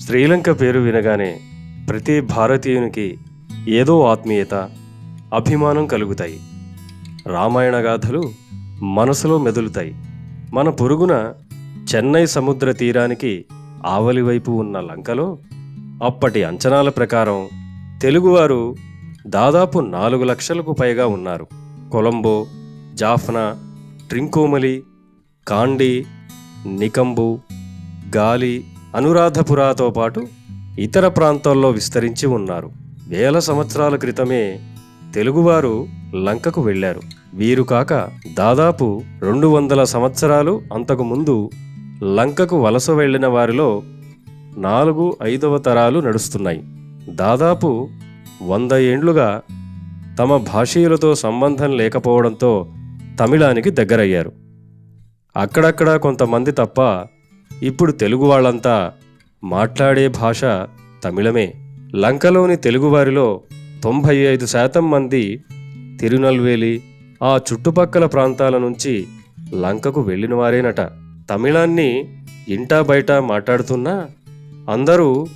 శ్రీలంక పేరు వినగానే ప్రతి భారతీయునికి ఏదో ఆత్మీయత అభిమానం కలుగుతాయి. రామాయణ గాథలు మనసులో మెదులుతాయి. మన పొరుగున చెన్నై సముద్ర తీరానికి ఆవలివైపు ఉన్న లంకలో అప్పటి అంచనాల ప్రకారం తెలుగువారు దాదాపు నాలుగు లక్షలకు పైగా ఉన్నారు. కొలంబో జాఫ్నా ట్రింకోమలి కాండి నికంబు గాలి అనురాధపురాతో పాటు ఇతర ప్రాంతాల్లో విస్తరించి ఉన్నారు. వేల సంవత్సరాల క్రితమే తెలుగువారు లంకకు వెళ్ళారు. వీరు కాక దాదాపు రెండు వందల సంవత్సరాలు అంతకుముందు లంకకు వలస వెళ్ళిన వారిలో నాలుగు ఐదవ తరాలు నడుస్తున్నాయి. దాదాపు వంద ఏండ్లుగా తమ భాషీయులతో సంబంధం లేకపోవడంతో తమిళానికి దగ్గరయ్యారు. అక్కడక్కడ కొంతమంది తప్ప ఇప్పుడు తెలుగు వాళ్ళంతా మాట్లాడే భాష తమిళమే. లంకలోని తెలుగువారిలో తొంభై ఐదు శాతం మంది తిరునల్వేలి ఆ చుట్టుపక్కల ప్రాంతాల నుంచి లంకకు వెళ్ళినవారేనట. తమిళాన్ని ఇంటా బయట మాట్లాడుతున్నా అందరూ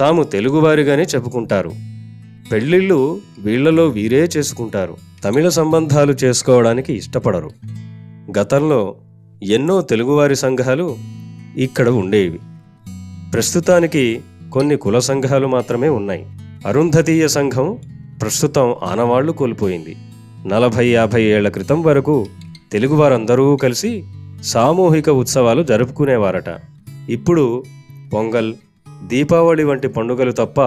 తాము తెలుగువారిగానే చెప్పుకుంటారు. పెళ్ళిళ్ళు వీళ్ళలో వీరే చేసుకుంటారు. తమిళ సంబంధాలు చేసుకోవడానికి ఇష్టపడరు. గతంలో ఎన్నో తెలుగువారి సంఘాలు ఇక్కడ ఉండేవి. ప్రస్తుతానికి కొన్ని కుల సంఘాలు మాత్రమే ఉన్నాయి. అరుంధతీయ సంఘం ప్రస్తుతం ఆనవాళ్ళు కోల్పోయింది. నలభై యాభై ఏళ్ళ క్రితం వరకు తెలుగువారందరూ కలిసి సామూహిక ఉత్సవాలు జరుపుకునేవారట. ఇప్పుడు పొంగల్ దీపావళి వంటి పండుగలు తప్ప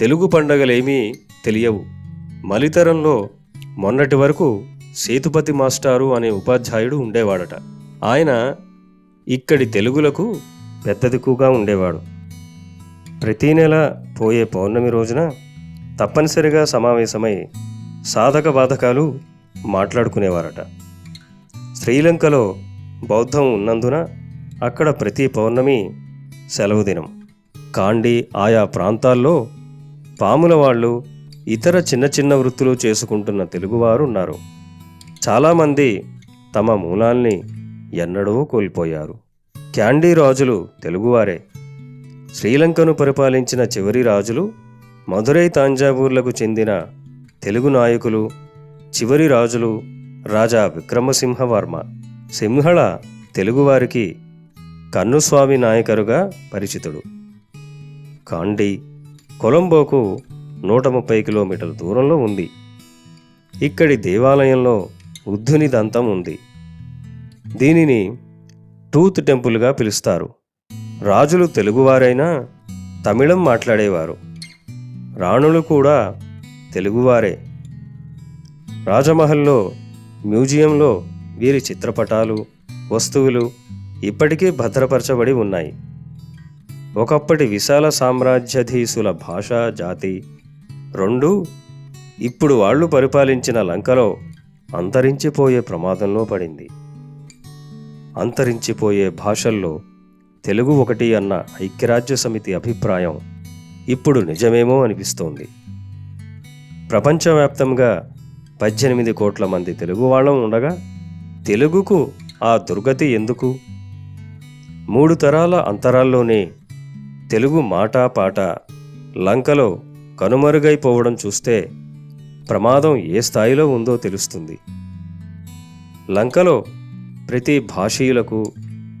తెలుగు పండగలేమీ తెలియవు. మలితరంలో మొన్నటి వరకు సేతుపతి మాస్టారు అనే ఉపాధ్యాయుడు ఉండేవాడట. ఆయన ఇక్కడి తెలుగులకు పెద్ద దిక్కుగా ఉండేవాడు. ప్రతీ నెల పోయే పౌర్ణమి రోజున తప్పనిసరిగా సమావేశమై సాధక బాధకాలు మాట్లాడుకునేవారట. శ్రీలంకలో బౌద్ధం ఉన్నందున అక్కడ ప్రతి పౌర్ణమి సెలవు దినం. కాండి ఆయా ప్రాంతాల్లో పాముల వాళ్ళు ఇతర చిన్న చిన్న వృత్తులు చేసుకుంటున్న తెలుగువారు ఉన్నారు చాలామంది తమ మూలాల్ని ఎన్నడూ కోల్పోయారు. క్యాండీ రాజులు తెలుగువారే. శ్రీలంకను పరిపాలించిన చివరి రాజులు మధురై తాంజావూర్లకు చెందిన తెలుగు నాయకులు చివరి రాజులు రాజా విక్రమసింహవర్మ. సింహళ తెలుగువారికి కన్నుస్వామి నాయకరుగా పరిచితుడు. కాండి కొలంబోకు నూట ముప్పై కిలోమీటర్ల దూరంలో ఉంది. ఇక్కడి దేవాలయంలో బుద్ధుని దంతం ఉంది. దీనిని టూత్ టెంపుల్గా పిలుస్తారు. రాజులు తెలుగువారైనా తమిళం మాట్లాడేవారు. రాణులు కూడా తెలుగువారే. రాజమహల్లో మ్యూజియంలో వీరి చిత్రపటాలు వస్తువులు ఇప్పటికీ భద్రపరచబడి ఉన్నాయి. ఒకప్పటి విశాల సామ్రాజ్యాధీశుల భాష జాతి. రెండు ఇప్పుడు వాళ్ళు పరిపాలించిన లంకలో అంతరించిపోయే ప్రమాదంలో పడింది. అంతరించిపోయే భాషల్లో తెలుగు ఒకటి అన్న ఐక్యరాజ్య సమితి అభిప్రాయం ఇప్పుడు నిజమేమో అనిపిస్తోంది. ప్రపంచవ్యాప్తంగా పద్దెనిమిది కోట్ల మంది తెలుగు వాళ్ళం ఉండగా తెలుగుకు ఆ దుర్గతి ఎందుకు? మూడు తరాల అంతరాల్లోనే తెలుగు మాట పాట లంకలో కనుమరుగైపోవడం చూస్తే ప్రమాదం ఏ స్థాయిలో ఉందో తెలుస్తుంది. లంకలో ప్రతి భాషీయులకు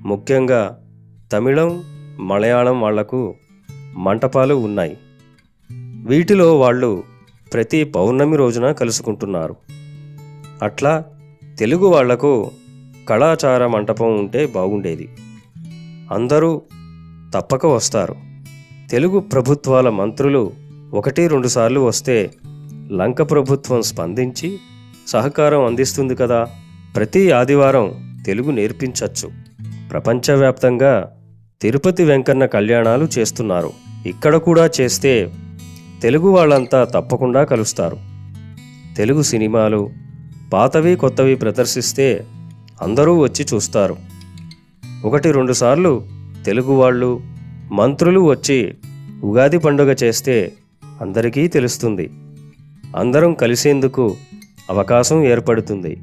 ముఖ్యంగా తమిళం మలయాళం వాళ్ళకు మంటపాలు ఉన్నాయి. వీటిలో వాళ్ళు ప్రతి పౌర్ణమి రోజున కలుసుకుంటున్నారు. అట్లా తెలుగు వాళ్ళకు కళాచార మంటపం ఉంటే బాగుండేది. అందరూ తప్పక వస్తారు. తెలుగు ప్రభుత్వాల మంత్రులు ఒకటి రెండు సార్లు వస్తే లంక ప్రభుత్వం స్పందించి సహకారం అందిస్తుంది కదా. ప్రతి ఆదివారం తెలుగు నేర్పించవచ్చు ప్రపంచవ్యాప్తంగా తిరుపతి వెంకన్న కళ్యాణాలు చేస్తున్నారు. ఇక్కడ కూడా చేస్తే తెలుగు వాళ్ళంతా తప్పకుండా కలుస్తారు. తెలుగు సినిమాలు పాతవి కొత్తవి ప్రదర్శిస్తే అందరూ వచ్చి చూస్తారు. ఒకటి రెండు సార్లు తెలుగు వాళ్ళు మంత్రులు వచ్చి ఉగాది పండుగ చేస్తే అందరికీ తెలుస్తుంది. అందరం కలిసేందుకు అవకాశం ఏర్పడుతుంది.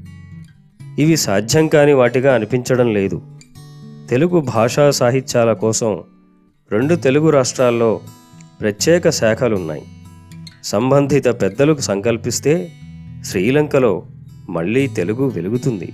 ఇవి సాధ్యం కాని వాటిగా అనిపించడం లేదు. తెలుగు భాషా సాహిత్యాల కోసం రెండు తెలుగు రాష్ట్రాల్లో ప్రత్యేక శాఖలున్నాయి. సంబంధిత పెద్దలకు సంకల్పిస్తే శ్రీలంకలో మళ్ళీ తెలుగు వెలుగుతుంది.